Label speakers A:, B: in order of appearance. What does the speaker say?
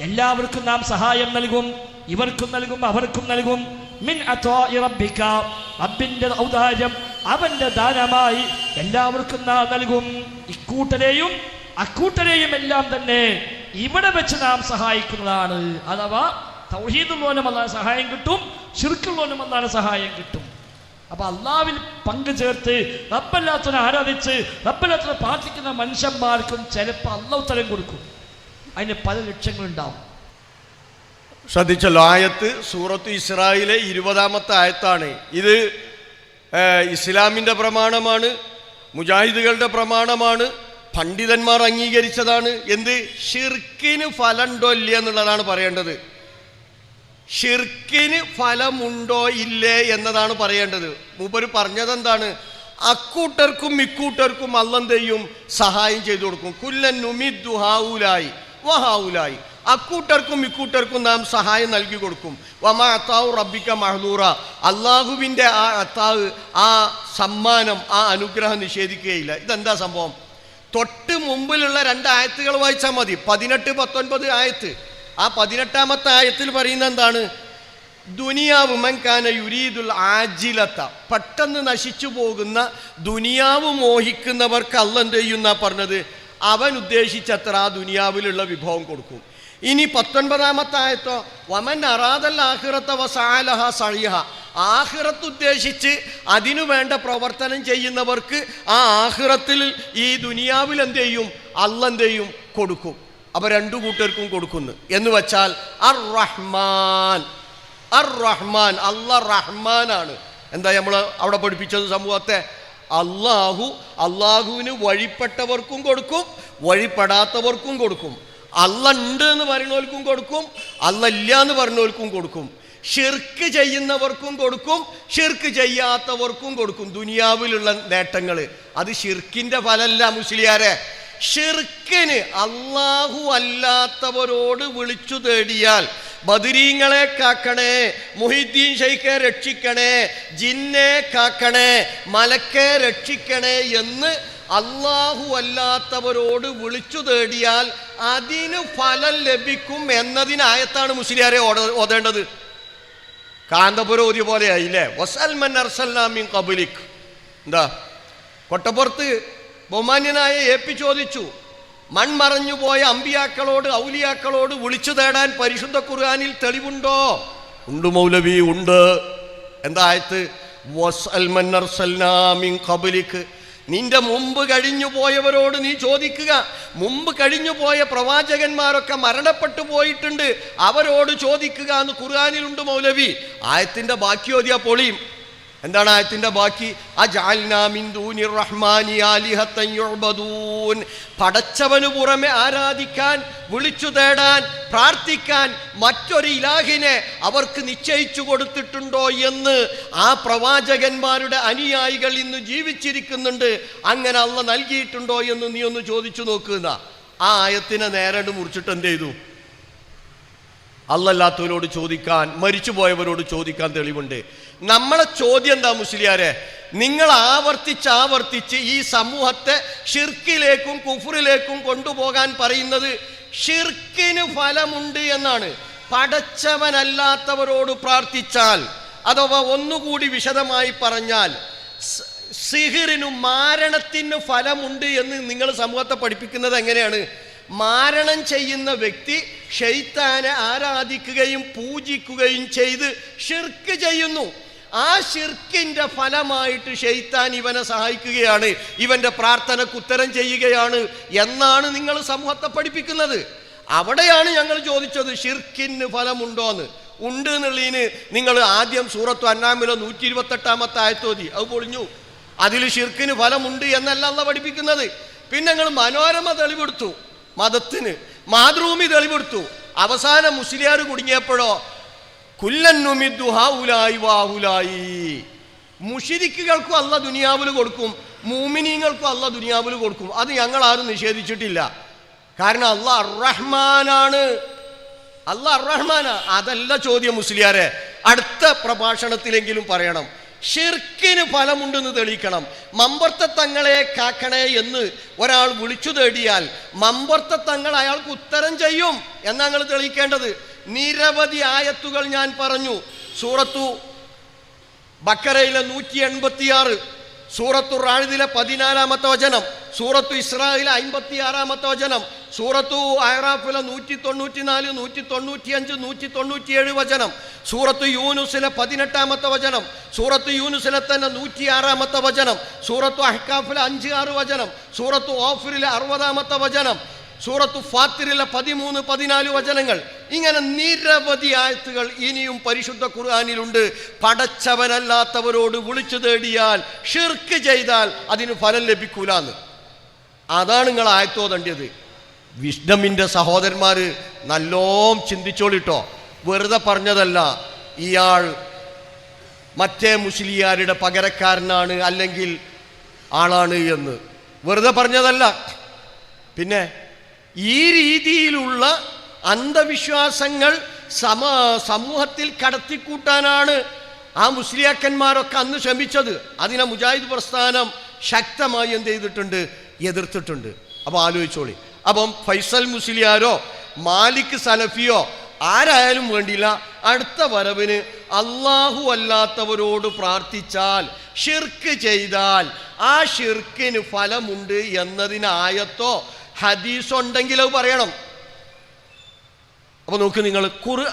A: എല്ലാവർക്കും നാം സഹായം നൽകും ഇവർക്കും നൽകും അവർക്കും നൽകും. മിൻ റബ്ബിന്റെ ഔദാര്യം അവന്റെ ദാനമായി എല്ലാവർക്കും നാം നൽകും. ഇക്കൂട്ടരെയും അക്കൂട്ടരെയും എല്ലാം തന്നെ ഇവിടെ വെച്ച് നാം സഹായിക്കുന്നതാണ്. അഥവാ തൗഹീദുള്ളവനും അല്ലാതെ സഹായം കിട്ടും ഷിർക്കുള്ളവനും അല്ലാതെ സഹായം കിട്ടും. അപ്പൊ അള്ളാവിൽ പങ്കു ചേർത്ത് റബ്ബല്ലാത്തനെ ആരാധിച്ച് റബ്ബല്ലാത്തനെ പ്രാർത്ഥിക്കുന്ന മനുഷ്യന്മാർക്കും ചിലപ്പോൾ ഉത്തരം കൊടുക്കും. അതിന് പല ലക്ഷ്യങ്ങളുണ്ടാവും.
B: ശ്രദ്ധിച്ചല്ലോ ആയത്ത് സൂറത്ത് ഇസ്രായിലെ ഇരുപതാമത്തെ ആയത്താണ്. ഇത് ഇസ്ലാമിന്റെ പ്രമാണമാണ് മുജാഹിദുകളുടെ പ്രമാണമാണ് പണ്ഡിതന്മാർ അംഗീകരിച്ചതാണ്. എന്ത്? ഷിർക്കിന് ഫലമുണ്ടോ ഇല്ല എന്നുള്ളതാണ് പറയേണ്ടത്. ഷിർക്കിന് ഫലമുണ്ടോ ഇല്ലേ എന്നതാണ് പറയേണ്ടത്. മൂപ്പര് പറഞ്ഞതെന്താണ്? അക്കൂട്ടർക്കും ഇക്കൂട്ടർക്കും അല്ലെന്തെയും സഹായം ചെയ്തു കൊടുക്കും. കുല്ലൻ നുമിദ്ദു ഹാവുലായി വഹാവുലായി. അക്കൂട്ടർക്കും ഇക്കൂട്ടർക്കും നാം സഹായം നൽകി കൊടുക്കും. വമാ അത്താവ് റബ്ബിക്ക മഹദൂറ. അള്ളാഹുവിന്റെ ആ അത്താവ് ആ സമ്മാനം ആ അനുഗ്രഹം നിഷേധിക്കുകയില്ല. ഇതെന്താ സംഭവം? തൊട്ട് മുമ്പിലുള്ള രണ്ട് ആയത്തുകൾ വായിച്ചാൽ മതി. പതിനെട്ട് പത്തൊൻപത് ആയത്ത്. ആ പതിനെട്ടാമത്തെ ആയത്തിൽ പറയുന്ന എന്താണ്? ദുനിയാവ് മൻകാന യുരീദുൽ ആജിലത്ത. പെട്ടെന്ന് നശിച്ചു പോകുന്ന ദുനിയാവ് മോഹിക്കുന്നവർക്ക് അല്ല എന്ത് ചെയ്യുന്ന പറഞ്ഞത്? അവൻ ഉദ്ദേശിച്ചത്ര ആ ദുനിയാവിലുള്ള വിഭവം കൊടുക്കും. ഇനി പത്തൊൻപതാമത്തെ ആയത്തോ വമൻ അറാദൽ ആഹിറത്ത വസാലഹ സഹിഹ. ആഹിറത്ത് ഉദ്ദേശിച്ച് അതിനു വേണ്ട പ്രവർത്തനം ചെയ്യുന്നവർക്ക് ആ ആഹിറത്തിൽ ഈ ദുനിയാവിൽ എന്ത് ചെയ്യും? അല്ലെന്ത് ചെയ്യും? കൊടുക്കും. അപ്പൊ രണ്ടു കൂട്ടർക്കും കൊടുക്കുന്നു. എന്ന് വെച്ചാൽ അർ റഹ്മാൻ അർ റഹ്മാൻ അല്ല റഹ്മാനാണ്. എന്താ നമ്മൾ അവിടെ പഠിപ്പിച്ചത് സമൂഹത്തെ? അള്ളാഹു അള്ളാഹുവിന് വഴിപ്പെട്ടവർക്കും കൊടുക്കും വഴിപ്പെടാത്തവർക്കും കൊടുക്കും. അല്ല ഉണ്ട് എന്ന് പറയുന്നവർക്കും കൊടുക്കും അല്ല ഇല്ല എന്ന് പറയുന്നവർക്കും കൊടുക്കും. ഷിർക്ക് ചെയ്യുന്നവർക്കും കൊടുക്കും ഷിർക്ക് ചെയ്യാത്തവർക്കും കൊടുക്കും. ദുനിയാവിലുള്ള നേട്ടങ്ങൾ അത് ഷിർക്കിന്റെ ഫലമല്ല മുസ്ലിയാരെ. ഷിർക്കിന് അള്ളാഹു അല്ലാത്തവരോട് വിളിച്ചു തേടിയാൽ ബദിരീങ്ങളെ കാക്കണേ മുഹിദ്ദീൻ ഷെയ്ഖെ രക്ഷിക്കണേ ജിന്നെ കാക്കണേ മലക്കെ രക്ഷിക്കണേ എന്ന് അള്ളാഹു അല്ലാത്തവരോട് വിളിച്ചു തേടിയാൽ അതിന് ഫലം ലഭിക്കും എന്നതിനായത്താണ് മുസ്ലിയാരെ ഓതേണ്ടത്. കാന്തപുരം ഓതിയ പോലെ ആയില്ലേ? വസൽമൻ അർസൽനാമിൻ കബുലിക് എന്താ? കൊട്ടപ്പുറത്ത് ബഹുമാന്യനായ എ പി ചോദിച്ചു മൺമറഞ്ഞു പോയ അമ്പിയാക്കളോട് ഔലിയാക്കളോട് വിളിച്ചു തേടാൻ പരിശുദ്ധ ഖുർആനിൽ തെളിവുണ്ടോ? ഉണ്ട് മൗലവി ഉണ്ട്. എന്തായത് നിന്റെ മുമ്പ് കഴിഞ്ഞു പോയവരോട് നീ ചോദിക്കുക. മുമ്പ് കഴിഞ്ഞു പോയ പ്രവാചകന്മാരൊക്കെ മരണപ്പെട്ടു പോയിട്ടുണ്ട്. അവരോട് ചോദിക്കുക എന്ന് ഖുർആാനിലുണ്ട് മൗലവി. ആയത്തിന്റെ ബാക്കി ഓതിയ പൊളിയും. എന്താണ് ആയത്തിന്റെ ബാക്കി? പടച്ചവനു പുറമെ ആരാധിക്കാൻ വിളിച്ചു തേടാൻ പ്രാർത്ഥിക്കാൻ മറ്റൊരു ഇലാഹിനെ അവർക്ക് നിശ്ചയിച്ചു കൊടുത്തിട്ടുണ്ടോ എന്ന് ആ പ്രവാചകന്മാരുടെ അനുയായികൾ ഇന്ന് ജീവിച്ചിരിക്കുന്നുണ്ട്. അങ്ങനെ അള്ള നൽകിയിട്ടുണ്ടോ എന്ന് നീ ഒന്ന് ചോദിച്ചു നോക്കുന്ന ആ ആയത്തിനെ നേരണ്ട് മുറിച്ചിട്ട് എന്ത് ചെയ്തു? അല്ലല്ലാത്തവരോട് ചോദിക്കാൻ മരിച്ചുപോയവരോട് ചോദിക്കാൻ തെളിവുണ്ട്. നമ്മളെ ചോദ്യം എന്താ മുസ്ലിയാരെ? നിങ്ങൾ ആവർത്തിച്ച് ആവർത്തിച്ച് ഈ സമൂഹത്തെ ഷിർക്കിലേക്കും കുഫറിലേക്കും കൊണ്ടുപോകാൻ പറയുന്നത് ഷിർക്കിന് ഫലമുണ്ട് എന്നാണ്. പടച്ചവനല്ലാത്തവരോട് പ്രാർത്ഥിച്ചാൽ അഥവാ ഒന്നുകൂടി വിശദമായി പറഞ്ഞാൽ സിഹിറിനും മാരണത്തിനു മാരണത്തിന് ഫലമുണ്ട് എന്ന് നിങ്ങൾ സമൂഹത്തെ പഠിപ്പിക്കുന്നത് എങ്ങനെയാണ്? മാരണം ചെയ്യുന്ന വ്യക്തി ഷെയ്ത്താനെ ആരാധിക്കുകയും പൂജിക്കുകയും ചെയ്ത് ഷിർക്ക് ചെയ്യുന്നു. ആ ഷിർക്കിന്റെ ഫലമായിട്ട് ഷെയ്ത്താൻ ഇവനെ സഹായിക്കുകയാണ്. ഇവന്റെ പ്രാർത്ഥനക്ക് ഉത്തരം ചെയ്യുകയാണ്. എന്നാണ് നിങ്ങൾ സമൂഹത്തെ പഠിപ്പിക്കുന്നത്. അവിടെയാണ് ഞങ്ങൾ ചോദിച്ചത് ഷിർക്കിന് ഫലമുണ്ടോന്ന്. ഉണ്ട് എന്നുള്ളതിന് നിങ്ങൾ ആദ്യം സൂറത്തു അന്നാമിലോ നൂറ്റി ഇരുപത്തെട്ടാമത്തെ ആയത്തോതി അത് പൊളിഞ്ഞു. അതിൽ ഷിർക്കിന് ഫലമുണ്ട് എന്നല്ല അല്ല പഠിപ്പിക്കുന്നത്. പിന്നെ ഞങ്ങൾ മനോരമ തെളിവെടുത്തു. മതത്തിന് മാതൃഭൂമി തെളിവെടുത്തു. അവസാനം മുസ്ലിയാർ കുടുങ്ങിയപ്പോഴോ കുല്ലന്നുമിദ്ദു ഹാവുലായി വാഹുലായി. മുഷിരിക്കുകൾക്കും അല്ല ദുനിയാവിൽ കൊടുക്കും മൂമിനീങ്ങൾക്കും അല്ല ദുനിയാവിൽ കൊടുക്കും. അത് ഞങ്ങൾ ആരും നിഷേധിച്ചിട്ടില്ല. കാരണം അല്ല അറഹ്മാനാണ് അല്ല അറഹ്മാനാ അതല്ല ചോദ്യം മുസ്ലിയാരെ. അടുത്ത പ്രഭാഷണത്തിലെങ്കിലും പറയണം. ഷിർക്കിന് ഫലമുണ്ടെന്ന് തെളിയിക്കണം. മമ്പർത്ത തങ്ങളെ കാക്കണേ എന്ന് ഒരാൾ വിളിച്ചു തേടിയാൽ മമ്പർത്ത തങ്ങൾ അയാൾക്ക് ഉത്തരം ചെയ്യും എന്നാണ് തെളിയിക്കേണ്ടത്. നിരവധി ആയത്തുകൾ ഞാൻ പറഞ്ഞു. സൂറത്തു ബക്കറയിലെ നൂറ്റി എൺപത്തിയാറ് സൂറത്തു റാണിദിലെ പതിനാലാമത്തെ വചനം സൂറത്തു ഇസ്രായിലെ അമ്പത്തി ആറാമത്തെ വചനം സൂറത്തു അയറാഫിലെ നൂറ്റി തൊണ്ണൂറ്റി നാല് നൂറ്റി തൊണ്ണൂറ്റി അഞ്ച് നൂറ്റി തൊണ്ണൂറ്റിയേഴ് വചനം സൂറത്ത് യൂനുസിലെ പതിനെട്ടാമത്തെ വചനം സൂറത്ത് യൂനുസിലെ തന്നെ നൂറ്റി ആറാമത്തെ വചനം സൂറത്തു അഹ്കാഫിലെ അഞ്ച് ആറ് വചനം സൂറത്തു ഓഫിറിലെ അറുപതാമത്തെ വചനം സൂറത്തു ഫാത്തിറിലെ പതിമൂന്ന് പതിനാല് വചനങ്ങൾ ഇങ്ങനെ നിരവധി ആയത്തുകൾ ഇനിയും പരിശുദ്ധ ഖുർആാനിലുണ്ട്. പടച്ചവനല്ലാത്തവരോട് വിളിച്ചു തേടിയാൽ ഷിർക്ക് ചെയ്താൽ അതിന് ഫലം ലഭിക്കൂലെന്ന്. അതാണ് നിങ്ങൾ ആയത്തോതേണ്ടത് വിഷ്ണമിന്റെ സഹോദരന്മാർ നല്ലോം ചിന്തിച്ചോളിട്ടോ. വെറുതെ പറഞ്ഞതല്ല. ഇയാൾ മറ്റേ മുസ്ലിയാരുടെ പകരക്കാരനാണ് അല്ലെങ്കിൽ ആളാണ് എന്ന്. വെറുതെ പറഞ്ഞതല്ല. പിന്നെ ഈ രീതിയിലുള്ള അന്ധവിശ്വാസങ്ങൾ സമ സമൂഹത്തിൽ കടത്തിക്കൂട്ടാനാണ് ആ മുസ്ലിയാക്കന്മാരൊക്കെ അന്ന് ശ്രമിച്ചത്. അതിനെ മുജാഹിദ് പ്രസ്ഥാനം ശക്തമായി എന്ത് ചെയ്തിട്ടുണ്ട്? എതിർത്തിട്ടുണ്ട്. അപ്പോൾ ആലോചിച്ചോളി. അപ്പം ഫൈസൽ മുസ്ലിയാരോ മാലിക് സലഫിയോ ആരായാലും വേണ്ടിയില്ല. അടുത്ത വരവിന് അള്ളാഹു അല്ലാത്തവരോട് പ്രാർത്ഥിച്ചാൽ ഷിർക്ക് ചെയ്താൽ ആ ഷിർക്കിന് ഫലമുണ്ട് എന്നതിനായത്തോ ഹദീസോ ഉണ്ടെങ്കിൽ പറയണം. അപ്പൊ നോക്ക് നിങ്ങൾ ഖുർആൻ